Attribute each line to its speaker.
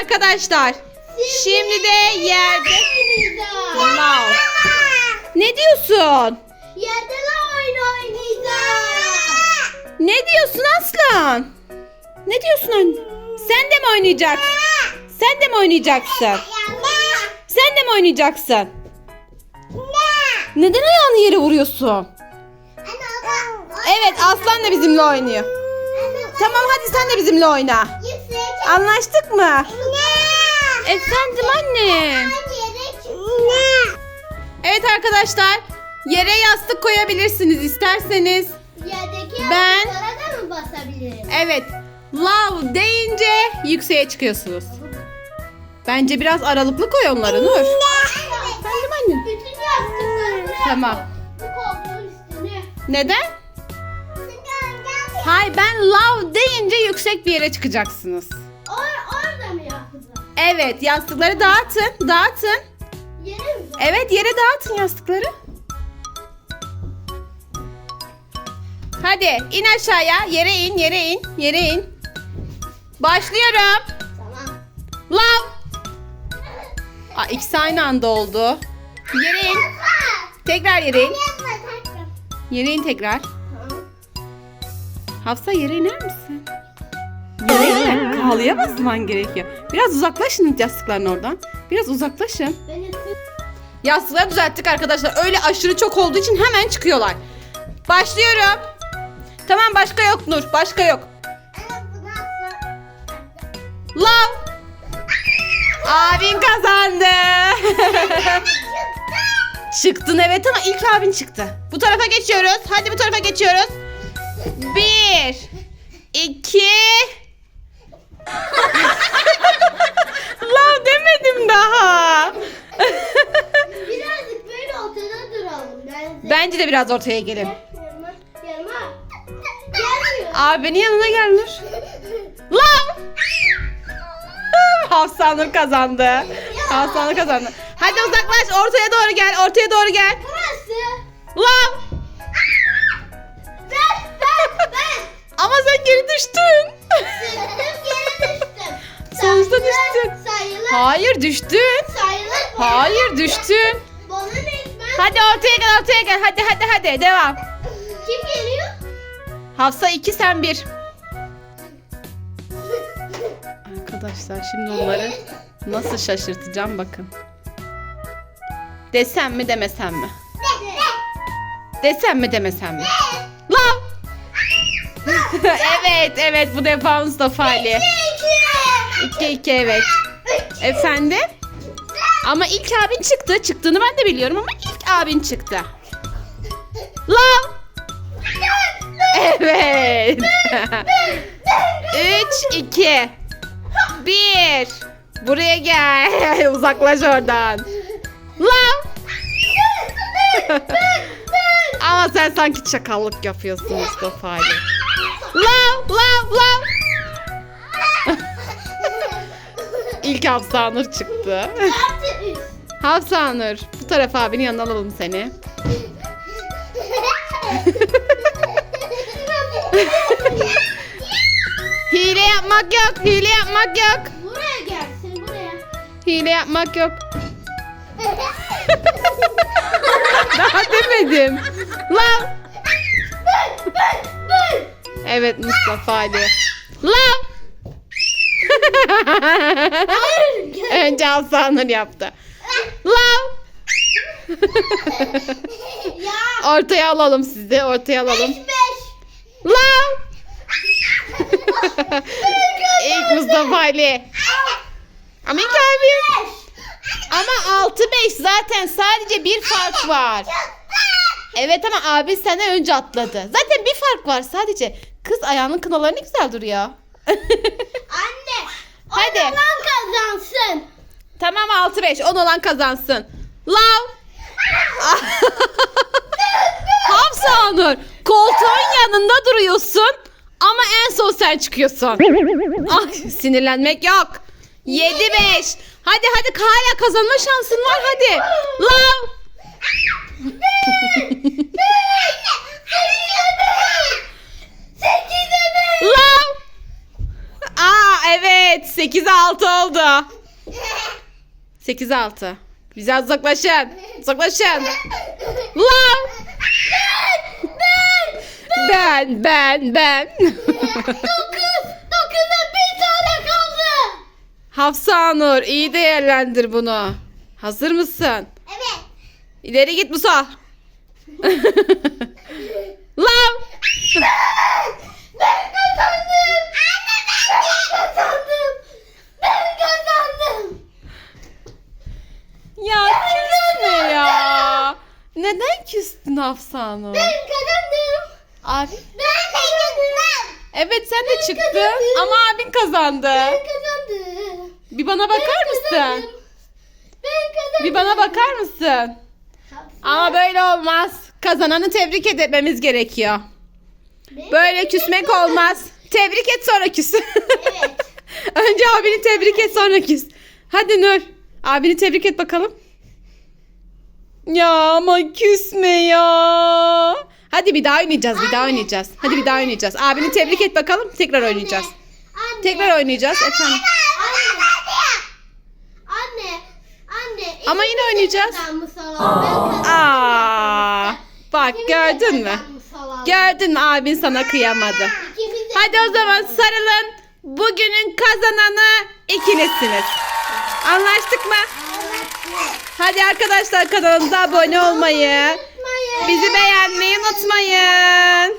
Speaker 1: Arkadaşlar şimdi de yerde. Wow. Ne diyorsun?
Speaker 2: Yerde oyun oynayacağız.
Speaker 1: Ne diyorsun aslan? Ne diyorsun anne? Sen de mi oynayacaksın? Sen de mi oynayacaksın? Sen de mi oynayacaksın? Neden ayağını yere vuruyorsun? Evet aslan da bizimle oynuyor. Tamam hadi sen de bizimle oyna. Anlaştık mı? Efendim annem. Evet arkadaşlar yere yastık koyabilirsiniz isterseniz.
Speaker 2: Yerdeki
Speaker 1: Ben-
Speaker 2: da mı basabilirim?
Speaker 1: Evet love deyince yükseğe çıkıyorsunuz. Bence biraz aralıklı koy onları Nur. Efendim annem.
Speaker 2: Bütün yastıkları buraya
Speaker 1: Tamam. Neden? Hay ben love deyince yüksek bir yere çıkacaksınız.
Speaker 2: Or orada mı yapacağız?
Speaker 1: Evet yastıkları dağıtın dağıtın.
Speaker 2: Yere mi?
Speaker 1: Evet yere dağıtın yastıkları. Hadi in aşağıya yere in yere in yere in. Başlıyorum.
Speaker 2: Tamam.
Speaker 1: Love. Aa, ikisi aynı anda oldu. Yere in. Tekrar yere in. Yere in tekrar. Hafsa yere iner misin? Yere in. Kalıya basman gerekiyor. Biraz uzaklaşın yastıkların oradan. Biraz uzaklaşın. Yastıkları düzelttik arkadaşlar. Öyle aşırı çok olduğu için hemen çıkıyorlar. Başlıyorum. Tamam başka yok Nur. Başka yok. Love. Abin kazandı. Çıktın evet ama ilk abin çıktı. Bu tarafa geçiyoruz. Hadi bu tarafa geçiyoruz. Bir. iki. Love demedim daha.
Speaker 2: Birazcık böyle ortada duralım. Ben
Speaker 1: Bence de biraz ortaya gelin.
Speaker 2: Yanıma. Yanıma. Gelmiyor.
Speaker 1: Abinin yanına gel Nur. Hafsa Nur kazandı. Hafsa Nur kazandı. Hadi uzaklaş ortaya doğru gel. Ortaya doğru gel.
Speaker 2: Burası.
Speaker 1: Lan! Ama sen geri düştün.
Speaker 2: Düştüm geri düştüm.
Speaker 1: Sonuçta
Speaker 2: Sayılır,
Speaker 1: düştün.
Speaker 2: Sayılır.
Speaker 1: Hayır düştün.
Speaker 2: Sayılır.
Speaker 1: Hayır düştün.
Speaker 2: Bana ne? Ben...
Speaker 1: Hadi ortaya gel ortaya gel. Hadi hadi hadi devam.
Speaker 2: Kim geliyor?
Speaker 1: Hafsa 2 sen 1. Arkadaşlar şimdi onları nasıl şaşırtacağım bakın. Desem mi demesem mi? Desem mi demesem mi? Evet evet bu defa Mustafa Ali. 2 2 evet. Efendim? Ama ilk abin çıktı. Çıktığını ben de biliyorum ama ilk abin çıktı. Lan! Evet. 3 2 1 Buraya gel. Uzaklaş oradan. Lan! Ama sen sanki çakallık yapıyorsun Mustafa Ali. Lav lav lav. İlk Hafsanur çıktı. Hafsanur bu tarafa abinin yanına alalım seni. Hile yapmak yok, hile yapmak yok.
Speaker 2: buraya gelsin buraya.
Speaker 1: Hile yapmak yok. Daha demedim. Lav. Evet Mustafa Ali. Lav. Önce Hasanur yaptı. Lav.
Speaker 2: ya.
Speaker 1: Ortaya alalım sizi. Ortaya alalım. Lav. İlk Mustafa Ali. Ama ilk abi. Ama 6-5 zaten sadece bir fark var. Evet ama abi senden önce atladı. Zaten bir fark var sadece. Kız ayağının kınaları ne güzel duruyor.
Speaker 2: Anne.
Speaker 1: Hadi.
Speaker 2: Hadi. Olan kazansın.
Speaker 1: tamam 6-5 10 olan kazansın. Love. Hafsa Onur koltuğun yanında duruyorsun ama en son sen çıkıyorsun. Ay sinirlenmek yok. 7-5. Hadi hadi hala kazanma şansın var hadi. Love.
Speaker 2: Sekize beş.
Speaker 1: Love. Aa evet Evet 8'e 6 oldu. 8'e 6. Biraz uzaklaşın. Uzaklaşın. Lan. Ben ben ben.
Speaker 2: Dokuz. Dokuzda bir tane kaldı.
Speaker 1: Hafsa Nur iyi değerlendir bunu. Hazır mısın?
Speaker 2: Evet.
Speaker 1: İleri git Musa. Lan.
Speaker 2: Ben kazandım. Anne ben kazandım. Ben kazandım.
Speaker 1: Ya küsme ya. Neden küstün Hafsa Nur?
Speaker 2: Ben kazandım.
Speaker 1: Abi.
Speaker 2: Ben kazandım.
Speaker 1: Evet sen de çıktın
Speaker 2: kazandım.
Speaker 1: ama abin kazandı.
Speaker 2: Ben kazandım.
Speaker 1: Bir bana bakar mısın?
Speaker 2: Ben kazandım.
Speaker 1: Bir bana bakar mısın? Ama böyle olmaz. Kazananı tebrik etmemiz gerekiyor. Böyle küsmek olmaz. Tebrik et sonra küs.
Speaker 2: Evet.
Speaker 1: Önce abini tebrik et sonra küs. Hadi Nur. Abini tebrik et bakalım. Ya ama küsme ya. Hadi bir daha oynayacağız. Bir daha oynayacağız. Hadi bir daha oynayacağız. Abini tebrik et bakalım. Tekrar oynayacağız.
Speaker 2: Anne.
Speaker 1: Tekrar oynayacağız efendim.
Speaker 2: Anne. Anne. Anne.
Speaker 1: Ama yine oynayacağız. Aa, bak
Speaker 2: İkimiz de
Speaker 1: gördün mü? Gördün mü abin sana kıyamadı. Hadi o zaman sarılın. Bugünün kazananı ikinizsiniz. Anlaştık mı? Hadi arkadaşlar kanalımıza abone olmayı, bizi beğenmeyi unutmayın.